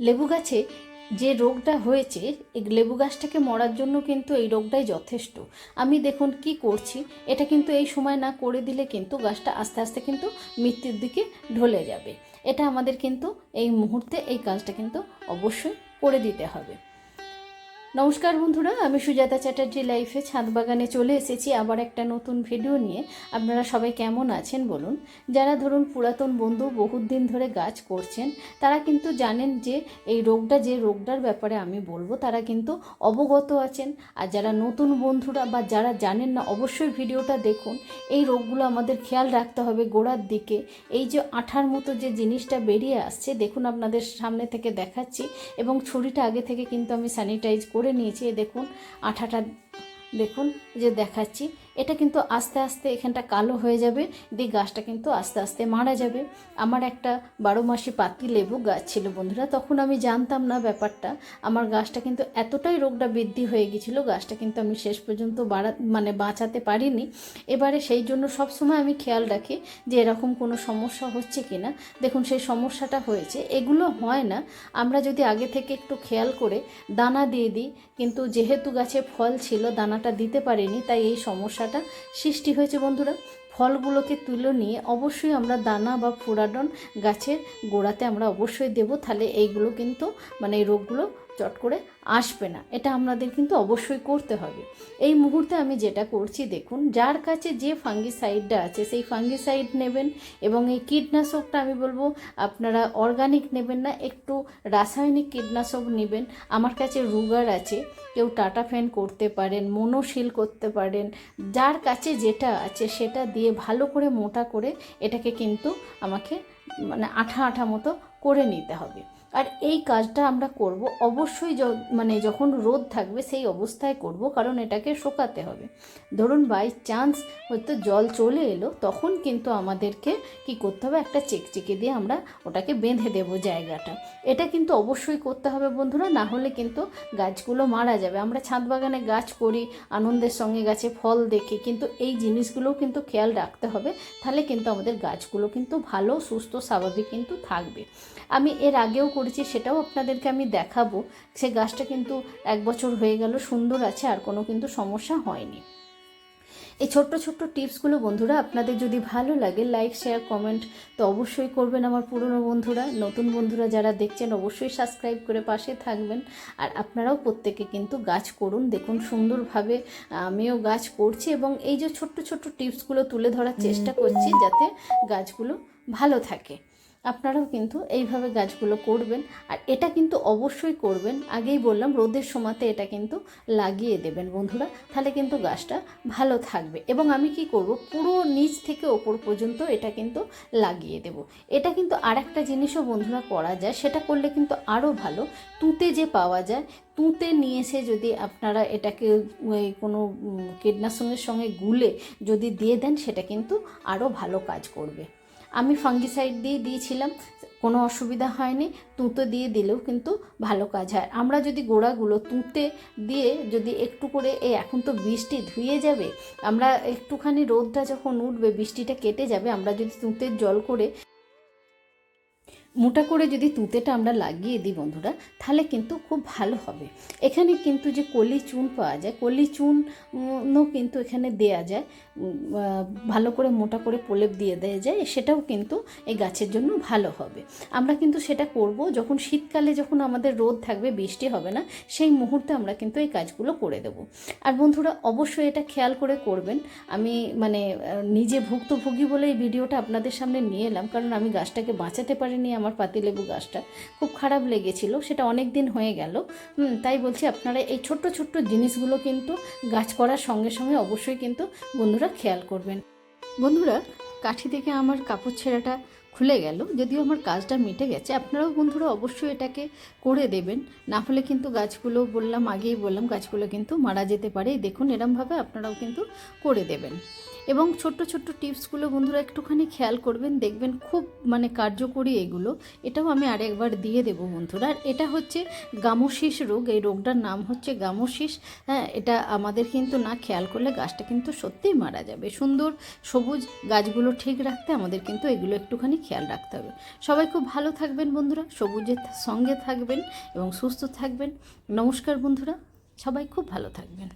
লেবু গাছে যে রোগটা হয়েছে, এই লেবু গাছটাকে মরার জন্য কিন্তু এই রোগটাই যথেষ্ট। আমি দেখুন কি করছি, এটা কিন্তু এই সময় না করে দিলে কিন্তু গাছটা আস্তে আস্তে কিন্তু মৃত্যুর দিকে ঢলে যাবে। এটা আমাদের কিন্তু এই মুহূর্তে এই কাজটা কিন্তু অবশ্যই করে দিতে হবে। নমস্কার বন্ধুরা, আমি সুজাতা চ্যাটার্জি লাইফে ছাদ বাগানে চলে এসেছি আবার একটা নতুন ভিডিও নিয়ে। আপনারা সবাই কেমন আছেন বলুন? যারা ধরুন পুরাতন বন্ধু, বহুত দিন ধরে গাছ করছেন, তারা কিন্তু জানেন যে এই রোগটা, যে রোগটার ব্যাপারে আমি বলব, তারা কিন্তু অবগত আছেন। আর যারা নতুন বন্ধুরা বা যারা জানেন না, অবশ্যই ভিডিওটা দেখুন। এই রোগগুলো আমাদের খেয়াল রাখতে হবে গোড়ার দিকে। এই যে আঠার মতো যে জিনিসটা বেরিয়ে আসছে, দেখুন আপনাদের সামনে থেকে দেখাচ্ছি এবং ছুরিটা আগে থেকে কিন্তু আমি স্যানিটাইজ করে নিয়েছি দেখুন আঠাটা দেখুন যে দেখাচ্ছি। এটা কিন্তু আস্তে আস্তে এখানটা কালো হয়ে যাবে, দিয়ে গাছটা কিন্তু আস্তে আস্তে মারা যাবে। আমার একটা বারো মাসি পাতি লেবু গাছ ছিল বন্ধুরা, তখন আমি জানতাম না ব্যাপারটা। আমার গাছটা কিন্তু এতটাই রোগটা বৃদ্ধি হয়ে গেছিল গাছটা কিন্তু আমি শেষ পর্যন্ত বাড়া মানে বাঁচাতে পারিনি। এবারে সেই জন্য সবসময় আমি খেয়াল রাখি যে এরকম কোনো সমস্যা হচ্ছে কি না দেখুন, সেই সমস্যাটা হয়েছে। এগুলো হয় না। আমরা যদি আগে থেকে একটু খেয়াল করে দানা দিয়ে দিই, কিন্তু যেহেতু গাছে ফল ছিল, দানাটা দিতে পারিনি, তাই এই সমস্যাটা সৃষ্টি হয়েছে, বন্ধুরা। ফলগুলোকে তুলে নিয়ে অবশ্যই আমরা দানা বা ফোড়াডন গাছের গোড়াতে আমরা অবশ্যই দেব। তাহলে এইগুলো কিন্তু মানে এই রোগগুলো চট করে আসবে না। এটা আপনাদের কিন্তু অবশ্যই করতে হবে। এই মুহূর্তে আমি যেটা করছি, দেখুন, যার কাছে যে ফাঙ্গিসাইডটা আছে, সেই ফাঙ্গিসাইড নেবেন এবং এই কীটনাশকটা আমি বলব, আপনারা অর্গানিক নেবেন না, একটু রাসায়নিক কীটনাশক নেবেন। আমার কাছে রুগার আছে, কেউ টাটা ফ্যান করতে পারেন, মনোশিল করতে পারেন, যার কাছে যেটা আছে সেটা দিয়ে ভালো করে মোটা করে এটাকে কিন্তু আমাকে মানে আঠা আঠা মতো করে নিতে হবে। আর এই কাজটা আমরা করব, অবশ্যই মানে যখন রোদ থাকবে সেই অবস্থায় করব, কারণ এটাকে শোকাতে হবে। ধরুন বাই চান্স হয়তো জল চলে এলো, তখন কিন্তু আমাদেরকে কি করতে হবে? একটা চেকচেকে দিয়ে আমরা ওটাকে বেঁধে দেব জায়গাটা। এটা কিন্তু অবশ্যই করতে হবে বন্ধুরা, না হলে কিন্তু গাছগুলো মারা যাবে। আমরা ছাদ বাগানে গাছ করি, আনন্দের সঙ্গে গাছে ফল দেখি, কিন্তু এই জিনিসগুলোও কিন্তু খেয়াল রাখতে হবে। তাহলে কিন্তু আমাদের গাছগুলো কিন্তু ভালো, সুস্থ, স্বাভাবিক কিন্তু থাকবে। আমি এর আগেও করেছি সেটাও আপনাদেরকে আমি দেখাবো। সে গাছটা কিন্তু এক বছর হয়ে গেল সুন্দর আছে আর কোনো কিন্তু সমস্যা হয়নি। এই ছোট্ট ছোট্ট টিপসগুলো বন্ধুরা আপনাদের যদি ভালো লাগে লাইক শেয়ার কমেন্ট তো অবশ্যই করবেন আমার পুরনো বন্ধুরা। নতুন বন্ধুরা যারা দেখছেন অবশ্যই সাবস্ক্রাইব করে পাশে থাকবেন। আর আপনারাও প্রত্যেকে কিন্তু গাছ করুন দেখুন সুন্দরভাবে আমিও গাছ করছি এবং এই যে ছোট্ট ছোট্ট টিপসগুলো তুলে ধরার চেষ্টা করছি যাতে গাছগুলো ভালো থাকে। আপনারাও কিন্তু এইভাবে গাছগুলো করবেন। আর এটা কিন্তু অবশ্যই করবেন। আগেই বললাম, রোদের সময়তে এটা কিন্তু লাগিয়ে দেবেন বন্ধুরা। তাহলে কিন্তু গাছটা ভালো থাকবে। এবং আমি কি করব, পুরো নিচ থেকে ওপর পর্যন্ত এটা কিন্তু লাগিয়ে দেব। এটা কিন্তু আর একটা জিনিসও বন্ধুরা করা যায়, সেটা করলে কিন্তু আরও ভালো। তুঁতে যে পাওয়া যায়, তুঁতে নিয়ে এসে যদি আপনারা এটাকে কোনো কীটনাশকের সঙ্গে গুলে যদি দিয়ে দেন, সেটা কিন্তু আরও ভালো কাজ করবে। আমি ফাঙ্গিসাইড দিয়ে দিয়েছিলাম, কোনো অসুবিধা হয়নি, তুঁতো দিয়ে দিলেও কিন্তু ভালো কাজ হয়। আমরা যদি গোড়াগুলো তুঁতে দিয়ে যদি একটু করে, এই এখন তো বৃষ্টি ধুয়ে যাবে, আমরা একটুখানি রোদটা যখন উঠবে, বৃষ্টিটা কেটে যাবে, আমরা যদি তুঁতের জল করে মোটা করে যদি তুঁতেটা আমরা লাগিয়ে দিই বন্ধুরা, তাহলে কিন্তু খুব ভালো হবে। এখানে কিন্তু যে কলি চুন পাওয়া যায়, কলি চুনও কিন্তু এখানে দেয়া যায়। ভালো করে মোটা করে প্রলেপ দিয়ে দেওয়া যায়, সেটাও কিন্তু এই গাছের জন্য ভালো হবে। আমরা কিন্তু সেটা করব যখন শীতকালে যখন আমাদের রোদ থাকবে, বৃষ্টি হবে না, সেই মুহূর্তে আমরা কিন্তু এই কাজগুলো করে দেব। আর বন্ধুরা, অবশ্যই এটা খেয়াল করে করবেন। আমি মানে নিজে ভুক্তভোগী বলে এই ভিডিওটা আপনাদের সামনে নিয়ে এলাম, কারণ আমি গাছটাকে বাঁচাতে পারিনি, আমার পাতিলেবু গাছটা। খুব খারাপ লেগেছিল, সেটা অনেক দিন হয়ে গেল। তাই বলছি আপনারা এই ছোট্ট ছোট্ট জিনিসগুলো কিন্তু গাছ করার সঙ্গে সঙ্গে অবশ্যই কিন্তু বন্ধুরা খেয়াল করবেন। বন্ধুরা, কাঠি থেকে আমার কাপড় ছেঁড়াটা খুলে গেল, যদিও আমার কাজটা মিটে গেছে। আপনারাও বন্ধুরা অবশ্যই এটাকে করে দেবেন, না হলে কিন্তু গাছগুলো বললাম আগেই বললাম, গাছগুলো কিন্তু মারা যেতে পারে। দেখুন, এরমভাবে আপনারাও কিন্তু করে দেবেন। এবং ছোট্ট ছোট্ট টিপসগুলো বন্ধুরা একটুখানি খেয়াল করবেন, দেখবেন খুব মানে কার্যকরী এগুলো। এটাও আমি আরেকবার দিয়ে দেবো বন্ধুরা। আর এটা হচ্ছে গামোশিস রোগ, এই রোগটার নাম হচ্ছে গামোশিস। হ্যাঁ এটা আমাদের কিন্তু না খেয়াল করলে গাছটা কিন্তু সত্যিই মারা যাবে। সুন্দর সবুজ গাছগুলো ঠিক রাখতে আমাদের কিন্তু এগুলো একটুখানি খেয়াল রাখতে হবে। সবাই খুব ভালো থাকবেন বন্ধুরা, সবুজের সঙ্গে থাকবেন এবং সুস্থ থাকবেন। নমস্কার বন্ধুরা, সবাই খুব ভালো থাকবেন।